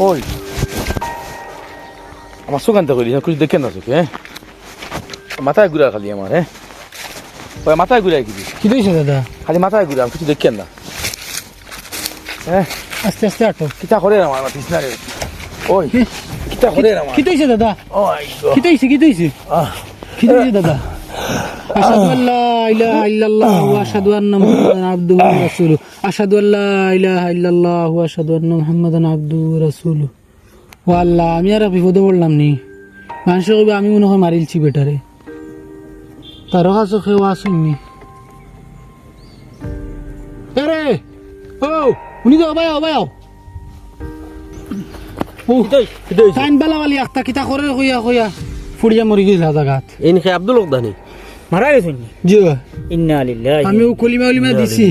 ওই। আমার সুগান্ত করি কিছু দেখেন না চোখে হ্যাঁ? মাথায় ঘুরা খালি আমার হ্যাঁ? ওই মাথায় ঘুরাই কিছু কি হয়েছে দাদা? খালি মাথায় ঘুরা কিছু দেখেন না। হ্যাঁ? আস্তে আস্তে আটো। কিতা করে না আমার তৃষ্ণা রে ওই কিতা করে আমার? কি দাদা? ওই। কি হয়েছে কি আহ, কি হয়েছে দাদা? আশহাদু আল্লা ইলাহা ইল্লাল্লাহ ওয়া আশহাদু আন্না মুহাম্মাদান আবদুহু ওয়া রাসূলুহু। আশহাদু আল্লা ইলাহা ইল্লাল্লাহ ওয়া আশহাদু আন্না মুহাম্মাদান আবদুহু ওয়া রাসূলুহু। ও আল্লাহ আমি আর বিপদে পড়লাম নি। মানুষ কইবে আমি মনে হয় মারিলছি বেটারে। কাছে আসুননি আরে ও উনি তো টাইম বালা বালি আখতা কিতা করে কইয়া কইয়া ফুড়িয়া মরি গেছিল জায়গাত ইনকে আব্দুল উকদানি মারা গেছেন জি ইন্না লিল্লাহি আমি ও কলিমা উলিমা দিছি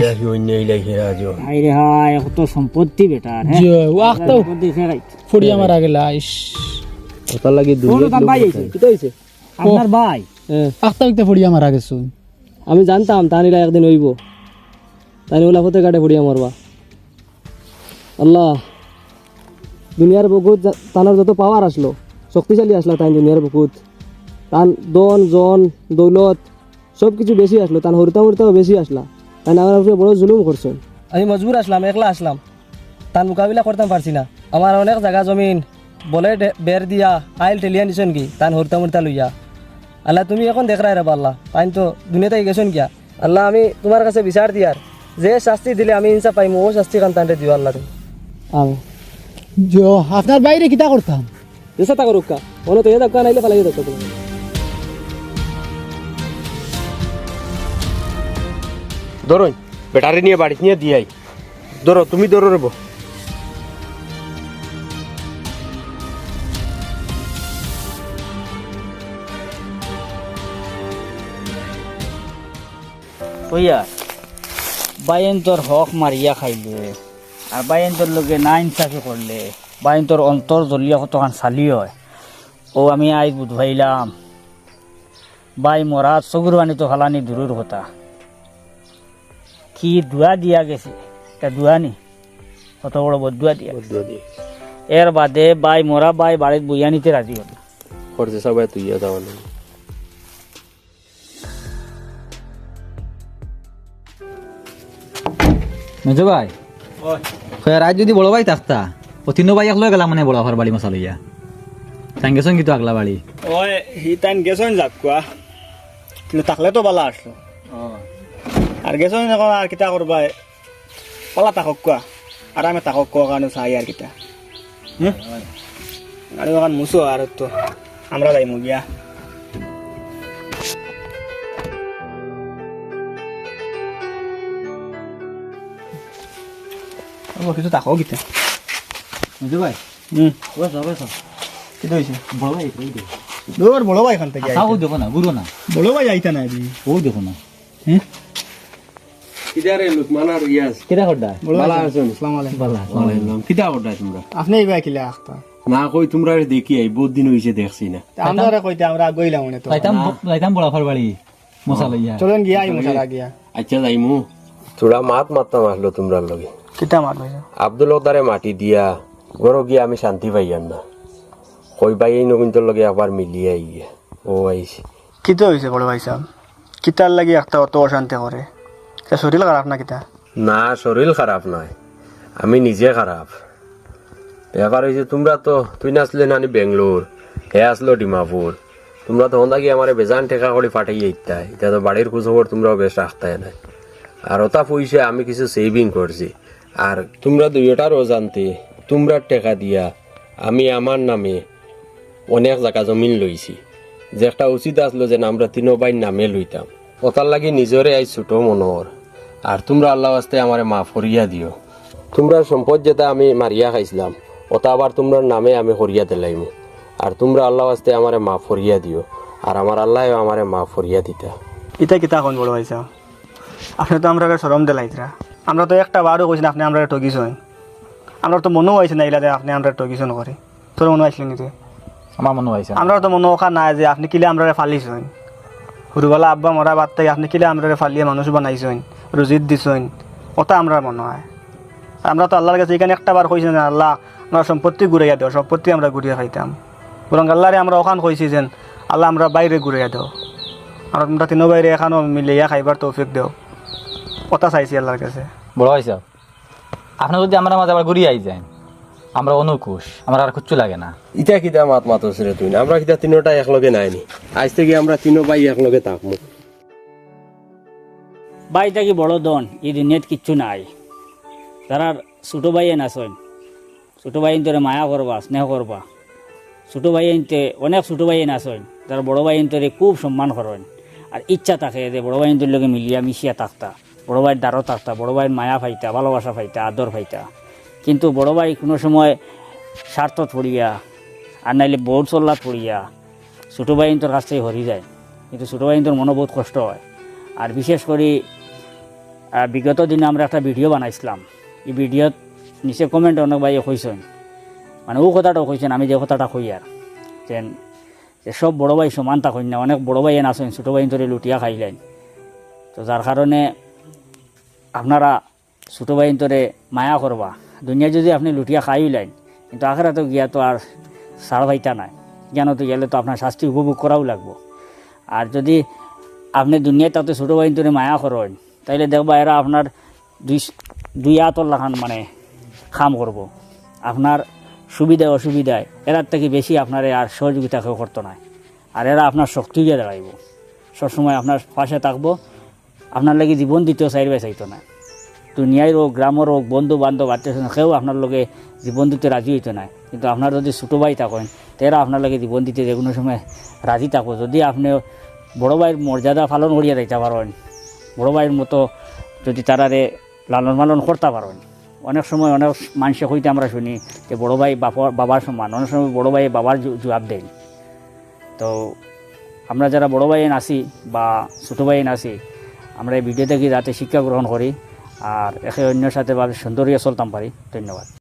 কত সম্পত্তি বেটার জি ও আখতা সম্পত্তি ফেরাই ফুড়িয়া মারা গেলা ইস ওটার লাগি কোন ভাই আইছে কি হইছে আপনার ভাই আখতা একটা ফুড়িয়া মারা গেছো আমি জানতাম তানিরা একদিন হইব তানি ওলা হতে কাটে পড়িয়া মরবা আল্লাহ দুনিয়ার বুকুত তানার যত পাওয়ার আসলো শক্তিশালী আসলো তাই দুনিয়ার বুকুত তান দন জন দৌলত সব কিছু বেশি আসলো তান হরিতা মরিতাও বেশি আসলা। তাই আমার উপরে বড় জুলুম করছেন। আমি মজবুর আসলাম একলা আসলাম। তার মোকাবিলা করতাম পারছি না। আমার অনেক জায়গা জমিন বলে বের দিয়া আইল টেলিয়া নিছেন কি? তান হরিতা মরিতা লইয়া। আল্লাহ তুমি এখন দেখ রেবা আল্লাহ তাই তো দুনিয়াতে গেছেন কিয়া। আল্লাহ আমি তোমার কাছে বিচার দিয়ার। যে শাস্তি দিলে আমি ইনসা পাইম ও শাস্তি কান তান্ডে দিও আল্লাহ তুমি। আমি। আপনার বাইরে কিতা করতাম? এসা তা করুক কা মনে তো এ দক্কা নাইলে পালাই দক্কা ধরুন, ব্যাটারি নিয়ে বাড়ি নিয়ে দিয়াই ধরো, তুমি ধরো রেব। কইয়া বাইন তোর হক মারিয়া খাইলে, আর বাইন তোর লোকে না ইনসাফি করলে বাইন তোর অন্তর জ্বলিয়া কতখান চালি হয়। ও আমি আজ বুধবাইলাম। বাই মরা চকুর বাণী তো ফালানি দূরের কথা। কি দুয়া দিয়া গেছে? এটা দুয়া নি? কত বড় বদুয়া দিয়া গেছে। এর বাদে বাই মরা বাই বাড়িত বইয়া নিতে রাজি হল। করছে সবাই তুই যাও মেজো ভাই। রাত যদি বড় ভাই থাকতা ও তিনো ভাই একলো গেলাম মানে বড় ঘর বাড়ি মশা লইয়া তাই গেছেন কিন্তু আগলা বাড়ি ওই হি তাইন গেছন যাক কোয়া কিন্তু তাকলে তো বালা আসলো আর গেছন এখন আর কিতা করবা পলা তাকক কোয়া আর আমি তাকক কোয়া কাৰণে চাই আর কিতা হুম আর এখন মুসো আর তো আমরা যাইমু গিয়া ও কিছু তাকো কিতা মেজো ভাই হুম বস বস কি হইছে বড় ভাই ওই দেখো দূর বড় ভাই এখান থেকে আচ্ছা, ও দেখো না বুড়ো না বড় ভাই আইতা না দি ও দেখো না কিদারে লুকমান ইয়াস কেটা করডা বালা আছেন আসসালামু আলাইকুম। বালা কিতা করডা তোমরা? আপনি এইবার কিলা আখতা? না কই তোমরা দেখি আই বহুত দিন হইছে দেখছি না। আমরা কইতে আমরা গইলাম মনে তো। যাইতাম যাইতাম বড় ঘর মশা লইয়া। চলেন গিয়া আই মশালা গিয়া। আচ্ছা যাইমু। তোরা মাত মারতাম আসলো তোমরা লগে। কিতা মারবে আব্দুল দারে মাটি দিয়া গরো গিয়া আমি শান্তি পাইয়াম না। কই বাই এই নবীনতর লগে আবার মিলিয়ে আইয়া। ও আইছি কিতা হয়েছে বড় ভাই সাহেব কিতার লাগি একটা অত অশান্তি করে। শরীর খারাপ না কিতা না শরীর খারাপ নয় আমি নিজে খারাপ ব্যাপার হয়েছে তোমরা তো, তুই নাচলে নানি বেঙ্গলোর হে আসলো ডিমাপুর তোমরা তো হন্দা কি আমার বেজান ঠেকা করে পাঠাইয়ে ইত্যাই এটা তো বাড়ির খোঁজখবর তোমরাও বেশ রাখতাই না আর ওটা পয়সা আমি কিছু সেভিং করছি আর তোমরা দুইটারও জানতে তোমরা টেকা দিয়া, আমি আমার নামে অনেক জায়গা জমিন লইছি যে একটা উচিত আসলো যে আমরা তিনো নামে লইতাম ওটার লাগি নিজরে আই ছোট মনোর আর তোমরা আল্লাহ আস্তে আমারে মাফ করিয়া দিও। তোমরা সম্পদ যেটা আমি মারিয়া খাইছিলাম ওটা আবার তোমরা নামে আমি করিয়া দিলাইমু। আর তোমরা আল্লাহ আস্তে আমারে মাফ করিয়া দিও আর আমার আল্লাহ আমারে মাফ করিয়া দিতা। ইতা কিতা কোন বড় সাহেব আপনি তো আমরা সরম দিলাইতরা আমরা তো একটা বারও কইছেন আপনি আমরা ঠকিছেন আমরা তো মনেও হয়েছে না ইলাদে আপনি আমরা ঠকিছেন করে। তোর মনে হয়েছিল নিতে আমার মনে হয়েছে আমরা তো মনে ওখা নাই যে আপনি কিলে আমরা ফালিছেন সৰুবেলা আব্বা মৰা বাদ থেকে আপনি কিলে আমরা ফালিয়ে মানুষ বানাইছেন রুজিত দিছেন। ওটা আমরা মনে হয়। আমরা তো আল্লাহর কাছে এখানে একটা বার কইছেন যে আল্লাহ আমরা সম্পত্তি ঘুরাইয়া দেও সম্পত্তি আমরা ঘুরিয়ে খাইতাম। বরং আল্লাহরে আমরা ওখান কইছি যেন আল্লাহ আমরা বাইরে ঘুরাইয়া দেও। আর আমরা তিনো বাইরে এখানেও মিলিয়া খাইবার তৌফিক দেও। কথা চাইছি আল্লাহর কাছে। বড় সাহেব আপনার যদি আমরা মাঝে আবার ঘুরিয়ে আই যায় আমরা অনুকুশ আমরা আর কিচ্ছু লাগে না। ইটা কিতা মাত মাতস রে তুই? আমরা কিতা তিনোটা একলগে নাইনি। আজ থেকে আমরা তিনো ভাই একলগে থাকব বাই থাকি বড় দন এই দুনিয়াত কিচ্ছু নাই। তারা ছোটো ভাই আছেন ছোট ভাই তোরে মায়া করবা, স্নেহ করবা। ছোট ভাই অনেক ছোটো ভাই আছেন তারা বড় ভাই তোরে খুব সম্মান করেন। আর ইচ্ছা থাকে যে বড় ভাই লগে মিলিয়া মিশিয়া থাকতা। বড় ভাইয়ের দ্বারও থাকতা, বড় ভাইয়ের মায়া ফাইতা, ভালোবাসা ফাইতা, আদর ফাইতা। কিন্তু বড় ভাই কোনো সময় স্বার্থত পড়িয়া, আর নাইলে বোর্ড চল্লাত পড়িয়া ছোটো ভাই তোর কাছ থেকে হরি যায়। কিন্তু ছোটো ভাই তোর মনে বহুত কষ্ট হয়। আর বিশেষ করে বিগত দিনে আমরা একটা ভিডিও বানাইছিলাম। এই ভিডিওত নিচে কমেন্ট অনেক ভাই কইছেন। মানে ও কথাটা কইছেন, আমি যে কথাটা কই আর। যেন, যে সব বড় ভাই সমান থাকেন না, অনেক বড় ভাই আছেন, ছোটো ভাই ধরে লুটিয়া খাইলেন। তো যার কারণে আপনারা ছোটো ভাই ধরে মায়া করবা। দুনিয়া যদি আপনি লুটিয়া খাইলেন, কিন্তু আখেরা তো গিয়া তো আর সার ভাইটা নাই। জ্ঞান তো গেলে তো আপনার শাস্তি উপভোগ করাও লাগবো। আর যদি আপনি দুনিয়ায় তাতে ছোটো ভাই ধরে মায়া করেন তাইলে দেখবা এরা আপনার দুই দুই লাখান মানে খাম করব। আপনার সুবিধায় অসুবিধায় এরার থেকে বেশি আপনার আর সহযোগিতা কেউ করতো না। আর এরা আপনার শক্তি দিয়ে দাঁড়াইব। সবসময় আপনার পাশে থাকব। আপনার লাগে জীবন দিতেও চাইবে চাইতো না। দুনিয়ায় হোক গ্রামের হোক বন্ধু বান্ধব, আত্মীয় স্বজন, কেউ আপনার লগে জীবন দিতে রাজি হইতো না। কিন্তু আপনার যদি ছোটো ভাই থাকেন, তেরা আপনার লাগে জীবন দিতে যে কোনো সময় রাজি থাকো যদি আপনি বড় ভাইয়ের মর্যাদা পালন করিয়া দিতে পারেন বড় ভাইয়ের মতো যদি তারারে লালন পালন করতে পারেন। অনেক সময় অনেক মানুষে হইতে আমরা শুনি যে বড় ভাই বাবার বাবার সমান। অনেক সময় বড় ভাই বাবার জবাব দেন তো আমরা যারা বড় ভাই আছি বা ছোটো ভাই আছি আমরা এই ভিডিও থেকে যাতে শিক্ষা গ্রহণ করি আর একে অন্যের সাথে ভাবে সুন্দরীয় চলতাম পারি। ধন্যবাদ।